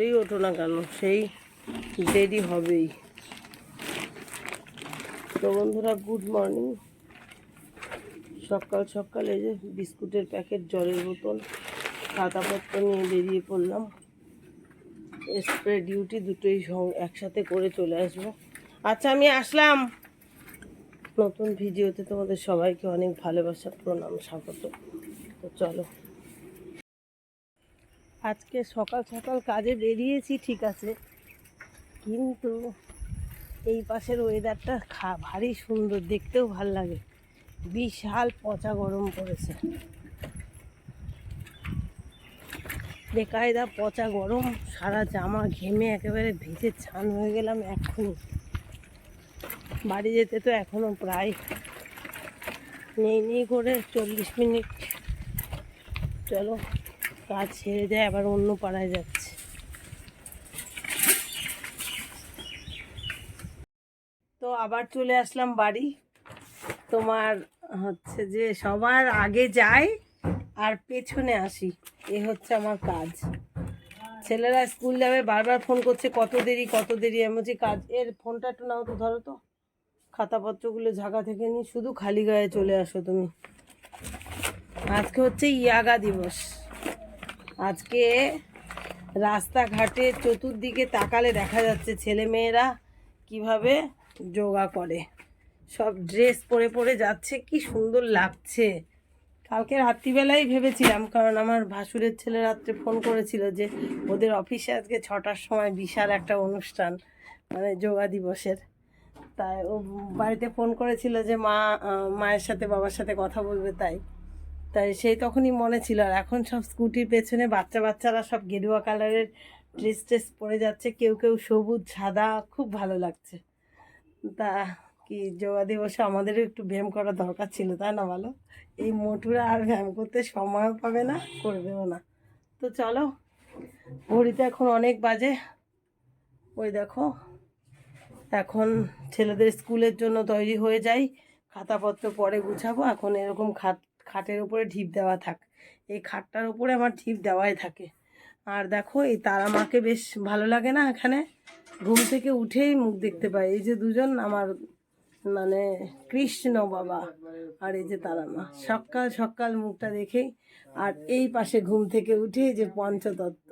সেই ওঠো না কেন? সেই দেরি হবেই। তো বন্ধুরা গুড মর্নিং সকাল সকাল এই যে বিস্কুটের প্যাকেট, জলের বোতল খাতাপত্র নিয়ে বেরিয়ে পড়লাম। স্প্রে ডিউটি দুটোই একসাথে করে চলে আসব। আচ্ছা আমি আসলাম। নতুন ভিডিওতে তোমাদের সবাইকে অনেক ভালোবাসা, প্রণাম, স্বাগত। তো চলো। আজকে সকাল সকাল কাজে বেরিয়েছি, ঠিক আছে। কিন্তু এই পাশের ওয়েদারটা খা ভারী সুন্দর, দেখতেও ভালো লাগে। বিশাল পচা গরম পড়েছে। বেকায়দা পচা গরম, সারা জামা ঘেমে একেবারে ভিজে ছান হয়ে গেলাম এখনই বাড়ি যেতে তো এখনও প্রায় নেই নেই করে চল্লিশ মিনিট। চলো। কাজ ছেড়ে দেয়, আবার অন্য পাড়ায় যাচ্ছে। তো আবার চলে আসলাম বাড়ি। তোমার হচ্ছে যে সবার আগে যাই আর পেছনে আসি, এ হচ্ছে আমার কাজ। ছেলেরা স্কুল যাবে, বারবার ফোন করছে, কত দেরি কত দেরি। আমি বলছি, কাজ, এর ফোনটা একটু নাও তো, ধরো তো। খাতাপত্রগুলো ঝাঁকা থেকে নিয়ে শুধু খালি গায়ে চলে আসো তুমি। আজকে হচ্ছে ইয়াগা দিবস। আজকে রাস্তাঘাটে চতুর্দিকে তাকালে দেখা যাচ্ছে ছেলে মেয়েরা কীভাবে যোগা করে। সব ড্রেস পরে পরে যাচ্ছে, কি সুন্দর লাগছে। কালকে রাত্রিবেলাই ভেবেছিলাম, কারণ আমার ভাসুরের ছেলে রাত্রে ফোন করেছিল যে ওদের অফিসে আজকে ছটার সময় বিশাল একটা অনুষ্ঠান মানে যোগা দিবসের। তাই ও বাড়িতে ফোন করেছিল যে মা মায়ের সাথে, বাবার সাথে কথা বলবে, তাই। তাই সেই তখনই মনে ছিল, আর এখন সব স্কুটির পেছনে বাচ্চা বাচ্চারা সব গেরুয়া কালারের ড্রেস ট্রেস পরে যাচ্ছে, কেউ কেউ সবুজ, সাদা, খুব ভালো লাগছে। তা কি যোগা দিবসে আমাদেরও একটু ব্যায়াম করা দরকার ছিল, তাই না বলো এই মোটুরা আর ব্যায়াম করতে সময়ও পাবে না, করবেও না। তো চলো, ঘড়িতে এখন অনেক বাজে। ওই দেখো, এখন ছেলেদের স্কুলের জন্য তৈরি হয়ে যাই, খাতাপত্র পরে গুছাবো, এখন এরকম খাট খাটের উপরে ঢিপ দেওয়া থাক। এই খাটটার উপরে আমার ঢিপ দেওয়াই থাকে। আর দেখো, এই তারা মাকে বেশ ভালো লাগে না এখানে? ঘুম থেকে উঠেই মুখ দেখতে পাই। এই যে দুজন আমার মানে কৃষ্ণ বাবা আর এই যে তারা মা সকাল সকাল মুখটা দেখেই আর এই পাশে ঘুম থেকে উঠে যে পঞ্চতত্ত্ব।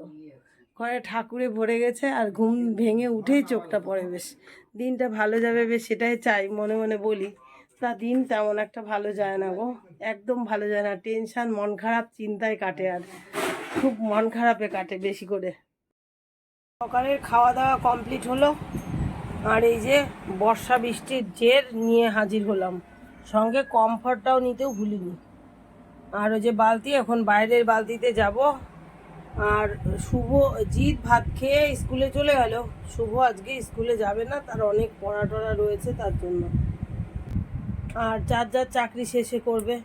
ঘরে ঠাকুরে ভরে গেছে আর ঘুম ভেঙে উঠেই চোখটা পড়ে বেশ। দিনটা ভালো যাবে বেশ সেটাই চাই, মনে মনে বলি। তা দিন তেমন একটা ভালো যায় না গো। একদম ভালো যায় না। টেনশান, মন খারাপ, চিন্তায় কাটে আর। খুব মন খারাপে কাটে বেশি করে। সকালের খাওয়া দাওয়া কমপ্লিট হলো। আর এই যে বর্ষা বৃষ্টির জের নিয়ে হাজির হলাম। সঙ্গে কমফর্টটাও নিতেও ভুলিনি। আর ওই যে বালতি, এখন বাইরের বালতিতে যাব। আর শুভ, জিৎ ভাত খেয়ে স্কুলে চলে গেল। শুভ আজকে স্কুলে যাবে না, তার অনেক পড়া টড়া রয়েছে তার জন্য। আর যার যার চাকরি শেষে করবে।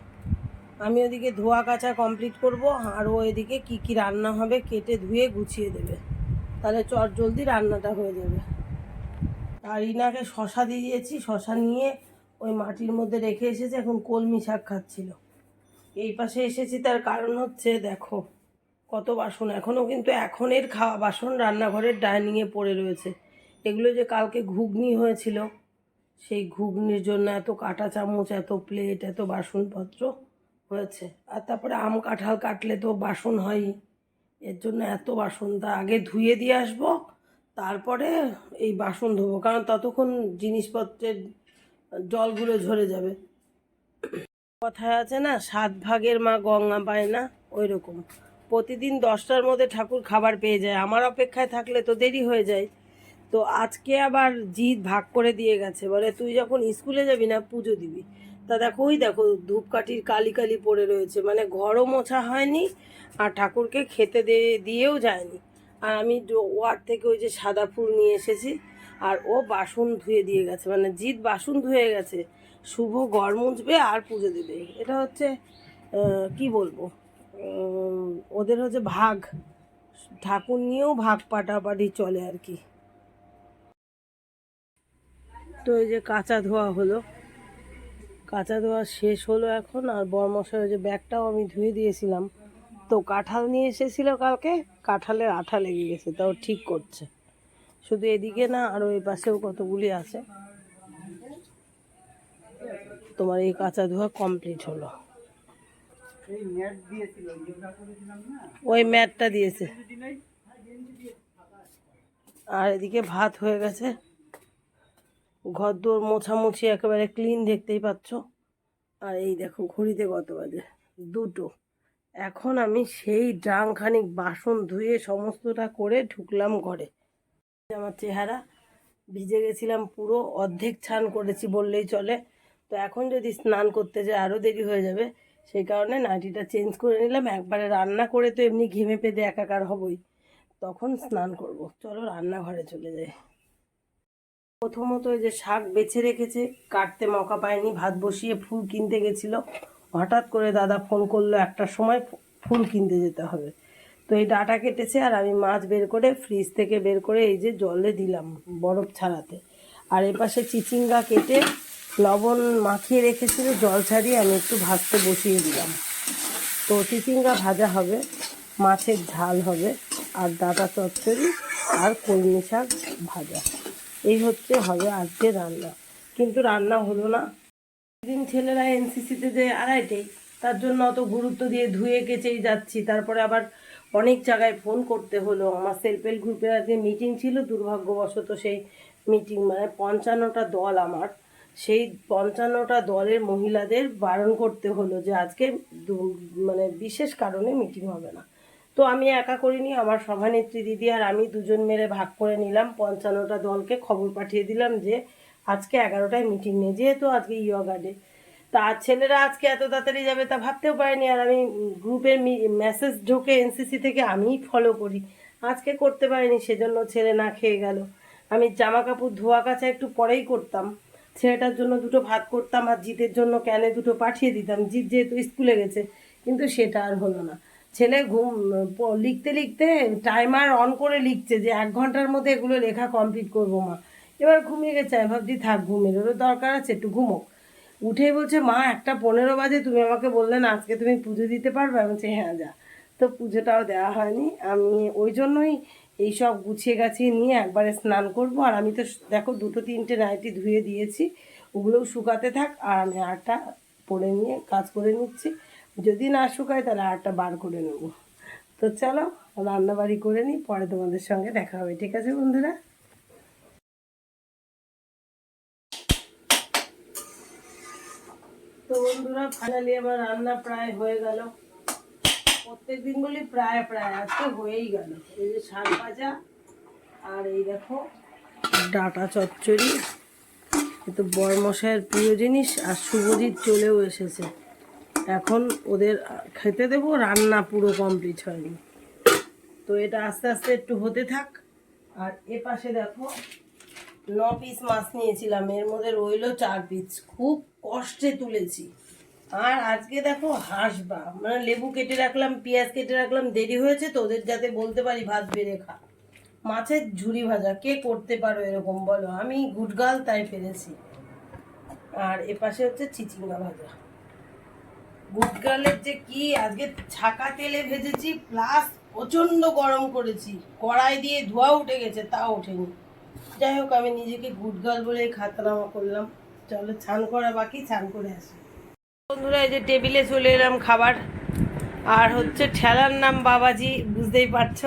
আমি ওদিকে ধোয়া কাচা কমপ্লিট করব, আর ও এদিকে কি কি রান্না হবে কেটে ধুয়ে গুছিয়ে দেবে। তাহলে চট জলদি রান্নাটা হয়ে যাবে। আর ইনাকে শশা দিয়ে দিয়েছি, শশা নিয়ে ওই মাটির মধ্যে রেখে এসেছে, এখন কলমি শাক খাচ্ছিল। এই পাশে এসেছি, তার কারণ হচ্ছে দেখো, কত বাসন। এখনও কিন্তু এখনের খাওয়া বাসন রান্নাঘরের ডাইনিংয়ে পড়ে রয়েছে। এগুলো যে কালকে ঘুগনি হয়েছিল সেই ঘুগনির জন্য এত কাঁটা চামচ, এত প্লেট এত বাসনপত্র হয়েছে। আর তারপরে আম কাঁঠাল কাটলে তো বাসন হয়ই। এর জন্য এত বাসন। তা আগে ধুয়ে দিয়ে আসব, তারপরে এই বাসন ধোবো, কারণ ততক্ষণ জিনিসপত্রের জলগুলো ঝরে যাবে। কথায় আছে না, সাত ভাগের মা গঙ্গা পায় না ওই রকম প্রতিদিন দশটার মধ্যে ঠাকুর খাবার পেয়ে যায়। আমার অপেক্ষায় থাকলে তো দেরি হয়ে যায়। তো আজকে আবার জিৎ ভাগ করে দিয়ে গেছে। বলে, তুই যখন স্কুলে যাবি না, পুজো দিবি? তা দেখো, ওই দেখো, ধূপকাঠির কালি কালি পড়ে রয়েছে। মানে ঘরও মোছা হয়নি, আর ঠাকুরকে খেতে দিয়েও যায়নি। আর আমি ওয়ার থেকে ওই যে সাদা ফুল নিয়ে এসেছি, আর ও বাসন ধুয়ে দিয়ে গেছে। মানে জিৎ বাসন ধুয়ে গেছে, শুভ ঘর মুছবে আর পুজো দেবে। এটা হচ্ছে কি বলব? ওদের হচ্ছে ভাগ। ঠাকুর নিয়েও ভাগ পাটাপাটি চলে আর কি। তো এই যে কাঁচা ধোয়া হলো। কাঁচা ধোয়া শেষ হলো এখন, আর বরমশাই যে ব্যাগটাও আমি ধুয়ে দিয়েছিলাম। তো কাঁঠাল নিয়ে এসেছিল কালকে, কাঁঠালের আঠা লেগে গেছে, তাও ঠিক করছে। শুধু এদিকে না, আর ওই পাশেও কতগুলি আছে। তোমার এই কাঁচা ধোয়া কমপ্লিট হলো। ওই ম্যাটটা দিয়েছে। আর এদিকে ভাত হয়ে গেছে। ঘর দোর মোছামুছি একেবারে ক্লিন দেখতেই পাচ্ছ। আর এই দেখো, ঘড়িতে কত বাজে? দুটো। এখন আমি সেই ড্রাম খানিক বাসন ধুয়ে সমস্তটা করে ঢুকলাম ঘরে। আমার চেহারা, ভিজে গেছিলাম পুরো, অর্ধেক ছান করেছি বললেই চলে। তো এখন যদি স্নান করতে যাই আরও দেরি হয়ে যাবে। সেই কারণে নাইটিটা চেঞ্জ করে নিলাম। একবারে রান্না করে তো এমনি ঘেমে পেতে একাকার হবই। তখন স্নান করব। চলো রান্নাঘরে চলে যাই। প্রথমত যে শাক বেছে রেখেছে, কাটতে মকা পায়নি, ভাত বসিয়ে ফুল কিনতে গেছিল। হঠাৎ করে দাদা ফোন করল, একটা সময় ফুল কিনতে যেতে হবে। তো এই ডাটা কেটেছে আর আমি মাছ বের করে ফ্রিজ থেকে বের করে এই যে জলে দিলাম বরফ ছাড়াতে। আর এপাশে চিচিঙ্গা কেটে লবণ মাখিয়ে রেখেছিল, জল ছাড়িয়ে আমি একটু ভাজতে বসিয়ে দিলাম। তো চিচিঙ্গা ভাজা হবে, মাছের ঝাল হবে, আর ডাটা চচ্চড়ি আর কলমি শাক ভাজা। এই হচ্ছে হবে আজকে রান্না। কিন্তু রান্না হলো না। দিন ছেলেরা এনসিসিতে যে আড়াইটেই তার জন্য অত গুরুত্ব দিয়ে ধুয়ে কেচেই যাচ্ছি। তারপরে আবার অনেক জায়গায় ফোন করতে হলো। আমার সেলফ হেল্প গ্রুপের আজকে মিটিং ছিল। দুর্ভাগ্যবশত সেই মিটিং মানে পঞ্চান্নটা দল আমার। সেই পঞ্চান্নটা দলের মহিলাদের বারণ করতে হলো যে আজকে মানে বিশেষ কারণে মিটিং হবে না। তো আমি একা করিনি, আমার সভানেত্রী দিদি আর আমি দুজন মেরে ভাগ করে নিলাম। পঞ্চান্নটা দলকে খবর পাঠিয়ে দিলাম যে আজকে এগারোটায় মিটিং নেই, যেহেতু আজকে ইয়োগা ডে তা ছেলেরা আজকে এত তাড়াতাড়ি যাবে তা ভাবতেও পারিনি আর আমি গ্রুপের মেসেজ ঢোকে এনসিসি থেকে আমিই ফলো করি। আজকে করতে পারিনি, সেজন্য ছেলে না খেয়ে গেল। আমি জামা কাপড় ধোয়া কাচা একটু পরেই করতাম। ছেলেটার জন্য দুটো ভাত করতাম আর জিতের জন্য ক্যানে দুটো পাঠিয়ে দিতাম। জিত যেহেতু স্কুলে গেছে, কিন্তু সেটা আর হলো না। ছেলে ঘুম লিখতে লিখতে টাইমার অন করে লিখছে যে এক ঘণ্টার মধ্যে এগুলো লেখা কমপ্লিট করব মা। এবার ঘুমিয়ে গেছে, আমি ভাবছি থাক, ঘুমের ওরও দরকার আছে, একটু ঘুমোক। উঠেই বলছে, মা, একটা পনেরো বাজে, তুমি আমাকে বললে না, আজকে তুমি পুজো দিতে পারবে? আমি বলছি হ্যাঁ যা। তো পুজোটাও দেওয়া হয়নি। আমি ওই জন্যই এইসব গুছিয়ে গাছিয়ে নিয়ে একবারে স্নান করব। আর আমি তো দেখো, দুটো তিনটে নাইটি ধুয়ে দিয়েছি। ওগুলোও শুকাতে থাক। আর আমি আরটা পরে নিয়ে, কাজ করে নিচ্ছি। যদি না শুকায় তাহলে আরটা বার করে নেব। তো চলো রান্না রান্নাবাড়ি করে নিই, পরে তোমাদের সঙ্গে দেখা হবে, ঠিক আছে বন্ধুরা? তো বন্ধুরা ফাইনালি আমার রান্না প্রায় হয়ে গেল। প্রত্যেক দিন বলি প্রায় প্রায়, আজকে হয়েই গেল। এই যে শাক ভাজা, আর এই দেখো, ডাটা চচ্চড়ি, এ তো বরমশাইয়ের প্রিয় জিনিস, আর শুভজিৎ চলেও এসেছে। এখন ওদের খেতে দেবো, রান্না পুরো কমপ্লিট হয়নি। তো এটা আস্তে আস্তে একটু হতে থাক। আর এ পাশে দেখো, ন পিস মাছ নিয়েছিলাম। এর মধ্যে রইল চার পিস খুব কষ্টে তুলেছি। আর আজকে দেখো হাসবা মানে লেবু কেটে রাখলাম, পেঁয়াজ কেটে রাখলাম, দেরি হয়েছে তো ওদের যাতে বলতে পারি ভাত বেড়ে খা। মাছের ঝুরি ভাজা, কে করতে পারো এরকম বলো? আমি গুটগাল তাই পেরেছি আর এ পাশে হচ্ছে চিচিঙ্গা ভাজা। গুটগালের যে কি, আজকে ছাকা তেলে ভেজেছি প্লাস প্রচণ্ড গরম করেছি। কড়াই দিয়ে ধোয়া উঠে গেছে, তাও ওঠেনি। যাই হোক, আমি নিজেকে গুটগাল বলে খাতনামা করলাম। চলো ছান করা বাকি ছান করে আসি। বন্ধুরা, এই যে টেবিলে চলে এলাম খাবার। আর হচ্ছে ঠেলার নাম বাবাজি, বুঝতেই পারছ?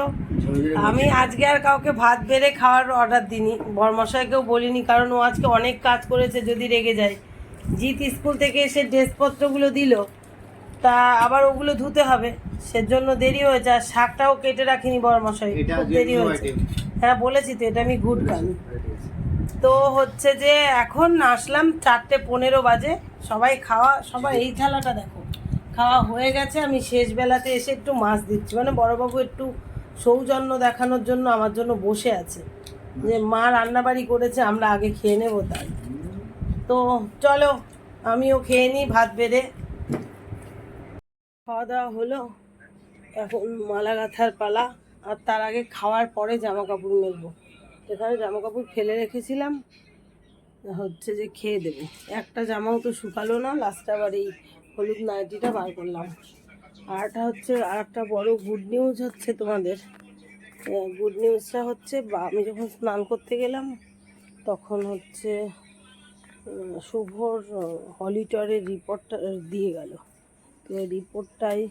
আমি আজকে আর কাউকে ভাত বেড়ে খাওয়ার অর্ডার দিইনি। বরমশাইকেও বলিনি, কারণ ও আজকে অনেক কাজ করেছে, যদি রেগে যায়। জিৎ স্কুল থেকে এসে ড্রেসপত্রগুলো দিল। তা আবার ওগুলো ধুতে হবে। সেজন্য দেরি হয়েছে আর শাকটাও কেটে রাখিনি বরমশাই দেরি হয়েছে। হ্যাঁ বলেছি তো এটা আমি গুড গান তো হচ্ছে যে এখন আসলাম চারটে পনেরো বাজে সবাই খাওয়া সবাই এই থালাটা দেখো। খাওয়া হয়ে গেছে আমি শেষ বেলাতে এসে একটু মাছ দিচ্ছি। মানে বড়বাবু একটু সৌজন্য দেখানোর জন্য আমার জন্য বসে আছে। যে মা রান্নাবাড়ি করেছে আমরা আগে খেয়ে নেব তাই। তো চলো আমিও খেয়ে নিই ভাত বেড়ে। খাওয়া দাওয়া হলো, এখন মালা গাঁথার পালা, আর তার আগে খাওয়ার পরে জামা কাপড় মেলবো। এখানে জামা কাপড় ফেলে রেখেছিলাম, হচ্ছে যে খেয়ে দেবে। একটা জামাও তো শুকালো না লাস্টে আবার এই হলুদ নাইটিটা বার করলাম। আর একটা হচ্ছে আর একটা বড় গুড নিউজ হচ্ছে তোমাদের। গুড নিউজটা হচ্ছে আমি যখন স্নান করতে গেলাম, তখন হচ্ছে শুভর, হলিটরের রিপোর্টটা দিয়ে গেল। তো রিপোর্টটাই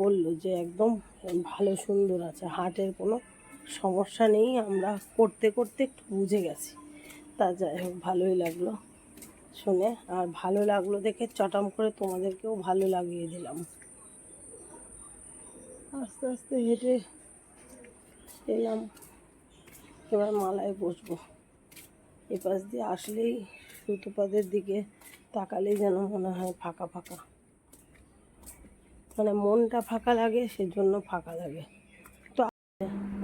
বলল যে একদম ভালো সুন্দর আছে, হার্টের কোনো সমস্যা নেই, আমরা করতে করতে একটু বুঝে গেছি। তা যাই হোক, ভালোই লাগল শুনে। আর ভালো লাগল দেখে চটাম করে তোমাদেরকেও ভালো লাগিয়ে দিলাম। আস্তে আস্তে হেঁটে এলাম। এবার মালায় বসবো। এপাশ দিয়ে আসলেই সুতোপাদের দিকে তাকালেই যেন মনে হয় ফাঁকা ফাঁকা। মানে মনটা ফাঁকা লাগে, সেজন্য ফাঁকা লাগে। তো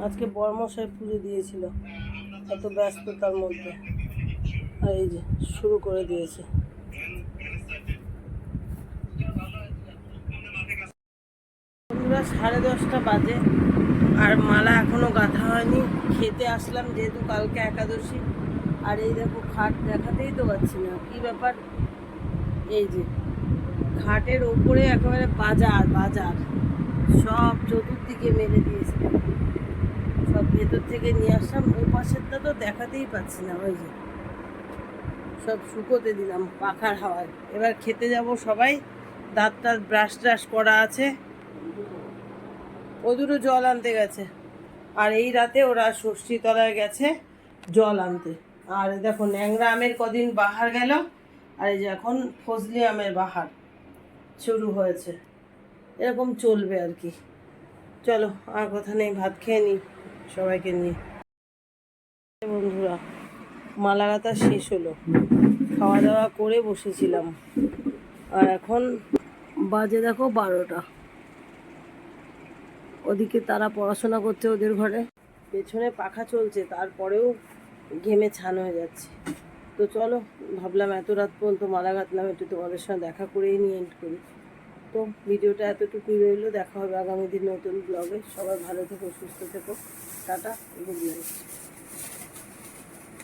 আজকে বর্মশাই পুজো দিয়েছিল, এত ব্যস্ততার মধ্যে। আর এই যে শুরু করে দিয়েছে। বন্ধুরা, সাড়ে দশটা বাজে, আর মালা এখনও গাঁথা হয়নি। খেতে আসলাম যেহেতু কালকে একাদশী। আর এই দেখো খাট দেখাতেই তো পাচ্ছি না। কি ব্যাপার? এই যে খাটের ওপরে একেবারে বাজার বাজার। সব চতুর্দিকে মেরে দিয়েছে। সব ভেতর থেকে নিয়ে আসলাম। ও পাশেরটা তো দেখাতেই পাচ্ছি না, ওই যে। সব শুকোতে দিলাম পাখার হাওয়ায়। এবার খেতে যাব সবাই। দাঁত টাত ব্রাশ ট্রাশ করা আছে। ও দুটো জল আনতে গেছে। আর এই রাতে ওরা ষষ্ঠী তলায় গেছে জল আনতে। আর দেখো ন্যাংরা আমের কদিন বাহার গেল। আর এই যে এখন ফজলি আমের বাহার। শুরু হয়েছে। এরকম চলবে আর কি। চলো, আর কথা নেই, ভাত খেয়ে নিই সবাইকে নিয়ে। বন্ধুরা মালাগাতা শেষ হলো। খাওয়া দাওয়া করে বসেছিলাম। আর এখন বাজে দেখো বারোটা। ওদিকে তারা পড়াশোনা করছে ওদের ঘরে। পেছনে পাখা চলছে, তারপরেও ঘেমে ছান হয়ে যাচ্ছে। তো চলো, ভাবলাম এত রাত পর্যন্ত মালা গাঁথলাম, একটু তোমাদের সঙ্গে দেখা করেই নিয়ে এন্ড করি। তো ভিডিওটা এতটুকুই রইল, দেখা হবে আগামী দিন নতুন ব্লগে সবাই ভালো থেকো, সুস্থ থেকো। Tata, good night.